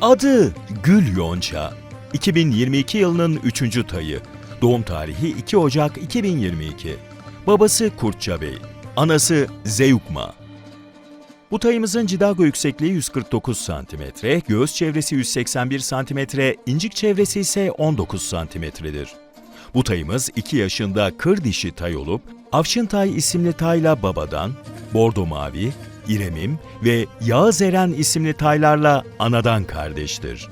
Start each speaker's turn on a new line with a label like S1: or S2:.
S1: Adı Gül Yonca. 2022 yılının 3. tayı. Doğum tarihi 2 Ocak 2022. Babası Kurtça Bey. Anası Zeyukma. Bu tayımızın cidago yüksekliği 149 cm, göğüs çevresi 181 cm, incik çevresi ise 19 cm'dir. Bu tayımız 2 yaşında kır dişi tay olup, Avşın Tay isimli tayla babadan, Bordo Mavi, İremim ve Yağız Eren isimli taylarla anadan kardeştir.